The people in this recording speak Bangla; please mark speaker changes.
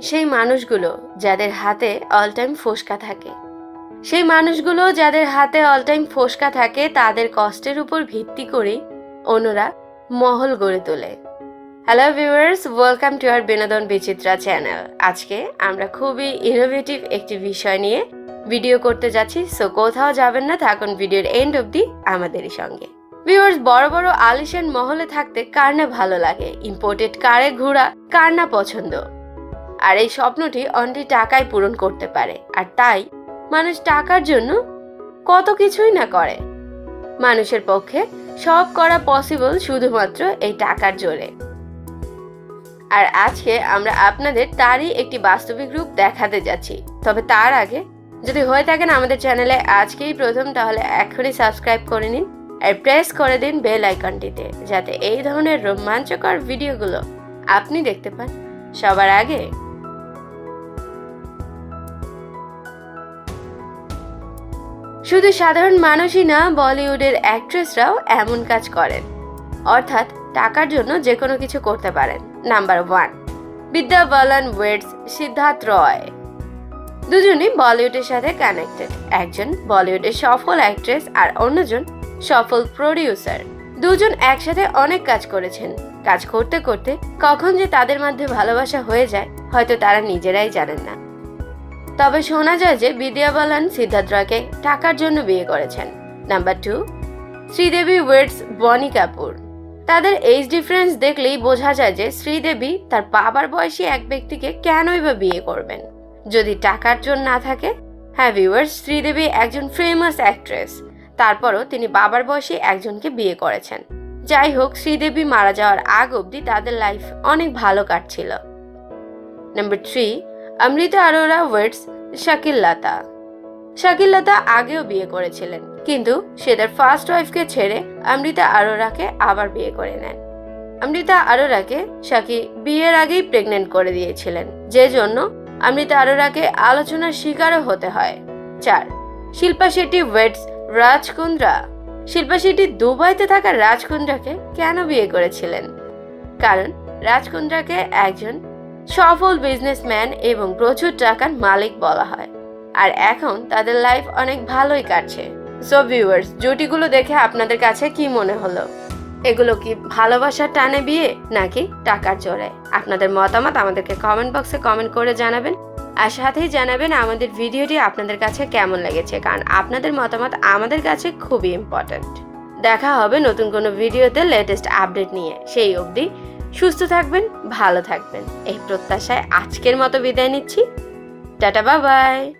Speaker 1: সেই মানুষগুলো যাদের হাতে অল টাইম ফোসকা থাকে। সেই মানুষগুলো যাদের হাতে অল টাইম ফোসকা থাকে, তাদের কষ্টের উপর ভিত্তি করেই অন্যরা মহল গড়ে তোলে। Hello viewers welcome to R Binodon Bichitra channel আজকে আমরা খুবই ইনোভেটিভ একটি বিষয় নিয়ে ভিডিও করতে যাচ্ছি। সো কোথাও যাবেন না, থাকুন ভিডিওর এন্ড অবধি আমাদেরই সঙ্গে। ভিউয়ার্স বড় বড় আলিশান মহলে থাকতে কার না ভালো লাগে? ইম্পোর্টেড কারে ঘোরা, কার না পছন্দ? আর এই স্বপ্নটি অনলি টাকায় পূরণ করতে পারে। আর তাই মানুষ টাকার জন্য কত কিছুই না করে। মানুষের পক্ষে সব করা পসিবল শুধুমাত্র এই টাকার জোরে। আর আজকে আমরা আপনাদের তারই একটি বাস্তবিক রূপ দেখাতে যাচ্ছি। তবে তার আগে যদি হয়ে থাকেন আমাদের চ্যানেলে আজকেই প্রথম, তাহলে এখনই সাবস্ক্রাইব করে নিন আর প্রেস করে দিন বেল আইকনটিতে যাতে এই ধরনের রোমাঞ্চকর ভিডিওগুলো আপনি দেখতে পান। সবার আগে শুধু সাধারণ মানুষই না, বলিউডের অ্যাক্ট্রেসরাও এমন কাজ করেন। অর্থাৎ টাকার জন্য যে কোনো কিছু করতে পারেন। Number one Vidya Balan weights, Siddharth রয়। দুজনই বলিউডের সাথে কানেক্টেড একজন বলিউডের সফল অ্যাক্ট্রেস আর অন্যজন সফল প্রডিউসার দুজন একসাথে অনেক কাজ করেছেন। কাজ করতে করতে কখন যে তাদের মধ্যে ভালোবাসা হয়ে যায়, হয়তো তারা নিজেরাই জানেন না। তবে শোনা যায় যে বিদ্যা বালান সিদ্ধার্থ রয়কে টাকার জন্য বিয়ে করেছেন। Number two Sridevi weights Boney Kapoor. তাদের এইজ ডিফারেন্স দেখলেই বোঝা যায় যে শ্রীদেবী তার বাবার বয়সী এক ব্যক্তিকে কেনই বা বিয়ে করবেন। যদি টাকার জন্য না থাকে হ্যাঁ ভিউয়ার্স শ্রীদেবী একজন ফেমাস অ্যাক্ট্রেস তারপরও তিনি বাবার বয়সী একজনকে বিয়ে করেছেন। যাই হোক, শ্রীদেবী মারা যাওয়ার আগ অবধি তাদের লাইফ অনেক ভালো কাটছিল। Number three Amrita Arora weds Shakil Lata. Shakil Lata আগেও বিয়ে করেছিলেন, কিন্তু সে তার ফার্স্ট ওয়াইফকে ছেড়ে অমৃতা আরোরাকে আবার বিয়ে করে নেন। অমৃতা আরোরাকে শাকি বিয়ের আগেই প্রেগনেন্ট করে দিয়েছিলেন যে জন্য অমৃতা আরোরাকে আলোচনার শিকারও হতে হয়। চার, শিল্পা শেট্টি ওয়েটস রাজকুন্দ্রা। শিল্পা শেট্টি দুবাইতে থাকা রাজকুন্দ্রাকে কেন বিয়ে করেছিলেন? কারণ রাজকুন্দ্রাকে একজন সফল বিজনেসম্যান এবং প্রচুর টাকার মালিক বলা হয়। আর এখন তাদের লাইফ অনেক ভালোই কাটছে। সো ভিউয়ার্স জুটিগুলো দেখে আপনাদের কাছে কি মনে হলো? এগুলো কি ভালোবাসার টানে বিয়ে, নাকি টাকার জোরে? আপনাদের মতামত আমাদেরকে কমেন্ট বক্সে কমেন্ট করে জানাবেন। আর সাথেই জানাবেন আমাদের ভিডিওটি আপনাদের কাছে কেমন লেগেছে, কারণ আপনাদের মতামত আমাদের কাছে খুবই ইম্পর্ট্যান্ট দেখা হবে নতুন কোনো ভিডিওতে লেটেস্ট আপডেট নিয়ে। সেই অবধি সুস্থ থাকবেন ভালো থাকবেন। এই প্রত্যাশায় আজকের মতো বিদায় নিচ্ছি। টাটা বাবাই।